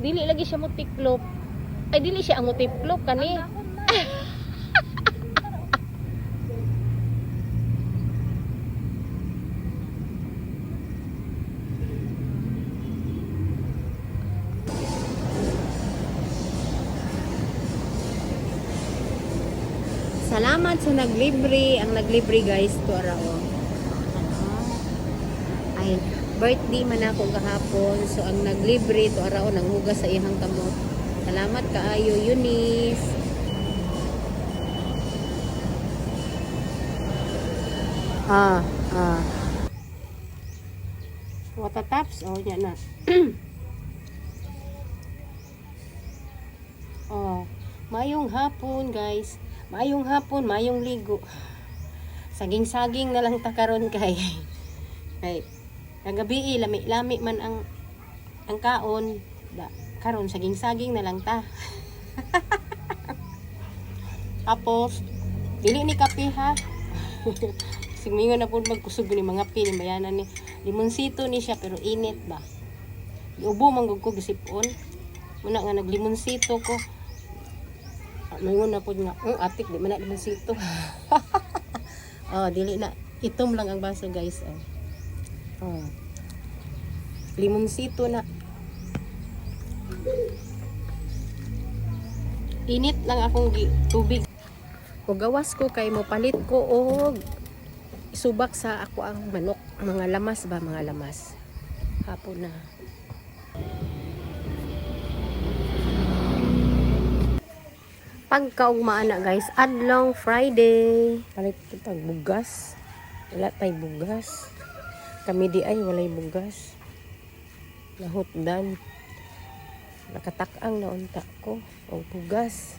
Dili lagi siya mo tiklop. Ay dili siya ang mo tiklop kani. Salamat sa naglibre. Ang naglibre guys to araw. Ay, birthday man ako kahapon. So ang naglibre to araw nang hugas sa ihang kamot. Salamat kaayo Eunice. Ah, ah. Watataps, oh, yan na. oh, mayong hapon, guys. Mayong hapon, mayong ligo. Saging-saging na lang ta karon kay. Kay kagabi lami-lami man ang ang kaon. Da, karon saging-saging na lang ta. Tapos dili ni kape ha. Sigmingon na po magkusog ni mga pin bayanan ni limonsito ni siya pero init ba. Ubo man gud ko gisipon. Muna nga naglimonsito ko. Mayroon na po nga, oh, atik, di man na limonsito. oh, dili na. Itom lang ang baso, guys. Oh. Oh. Limonsito na. Init lang akong tubig. O gawas ko kay mo palit ko og isubak sa ako ang manok. Mga lamas ba, mga lamas. Hapon na. pagkaugmaan na guys adlong Friday palit kita bugas wala tay bugas kami di ay walay bugas. Nahutdan. Nakatak-ang na unta ko. O bugas.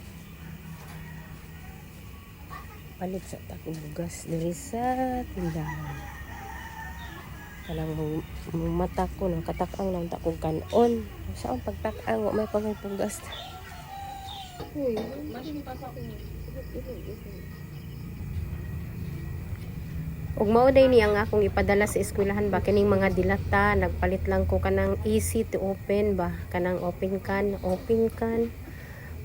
Palit sa takong bugas diri sa tindahan. Kanang mumata ko nakatak-ang na unta kong kanon. Saan pagtak-ang may pangay bugas Ug mao day ni ang akong ipadala sa eskwelahan ba? Kining mga dilata nagpalit lang ko kanang easy to open ba? Kanang open can open can.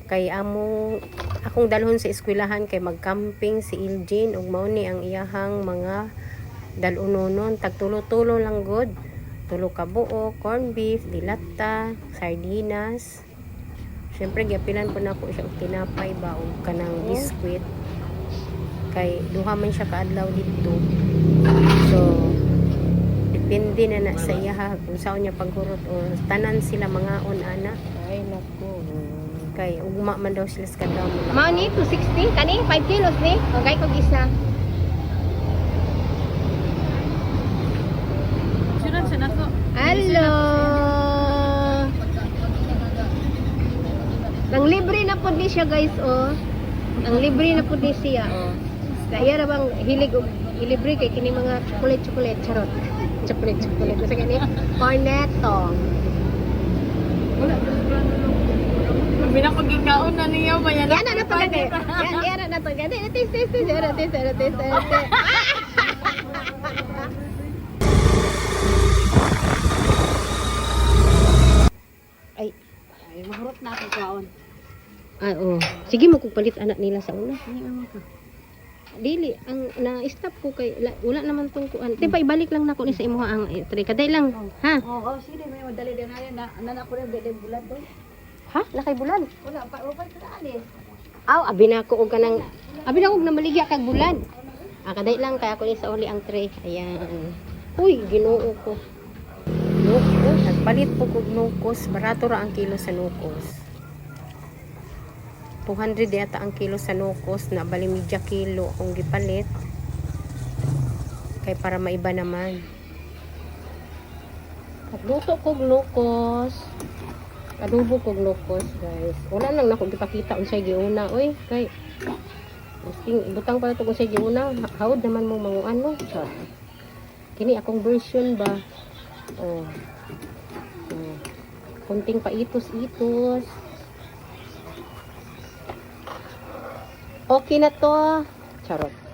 Kay amo akong dalhon sa eskwelahan kay magcamping si Iljin ug mao ni ang iyahang mga dalunonon tagtulo-tulo lang god tulo ka buo corn beef dilata sardinas. Siyempre, gapilan po na po siya og tinapay ba? O kanang biskwit. Kay duha man siya kaadlaw dito. So, depende na na sa iya ha, kung saan niya paghurot o tanan sila mga on ana. Ay, naku. Kay ugma man daw sila sa kadlaw. Mao ni 260 kani 5 kilos ni. Okay kog isa. Nako. Hello. Nang libre na po ni siya guys oh. Ang libre na po ni siya oh. Kaya ra bang hilig og ilibre kay kini mga chocolate chocolate charot. chocolate chocolate sa kani cornetto. Wala. Binakagikaon na niya ba yan? Yan na to gani. Yan yan na to gani. Taste taste taste taste taste taste. Ay, Ay, mahurot na ako kaon. ah, oh. Sige mo kung palit anak nila sa una. Ay, ano ka? Dili, ang na-stop ko kay la- wala naman tong kuan. Te pa ibalik lang nako ni sa imo ang eh, tray kaday lang. Ha? Oo, oh, sige, may madali din na. Na, nanak ko rin, dede bulan doon. Ha? Lakay bulan. Wala, pa, ko na alis. Aw, abi na ko og kanang abi na ko og namaligya kag bulan. Ah, kaday lang kaya ko ni sa uli ang tray. Ayan. Uy, Ginoo ko. Nukos, nagpalit po kog nukos. Barato ra ang kilo sa nukos. 200 yata ang kilo sa nukos na bali media kilo akong gipalit. Kay para maiba naman. Nagluto kog nukos. Adobo kog nukos, guys. Wala nang nako gipakita unsay giuna, oy. Kay Masking ibutang pa ito kung sa giuna. Ha- Hawad naman mo mga ano. So, kini akong version ba. Oh. oh. Kunting paitos-itos. Okay na to. Charot.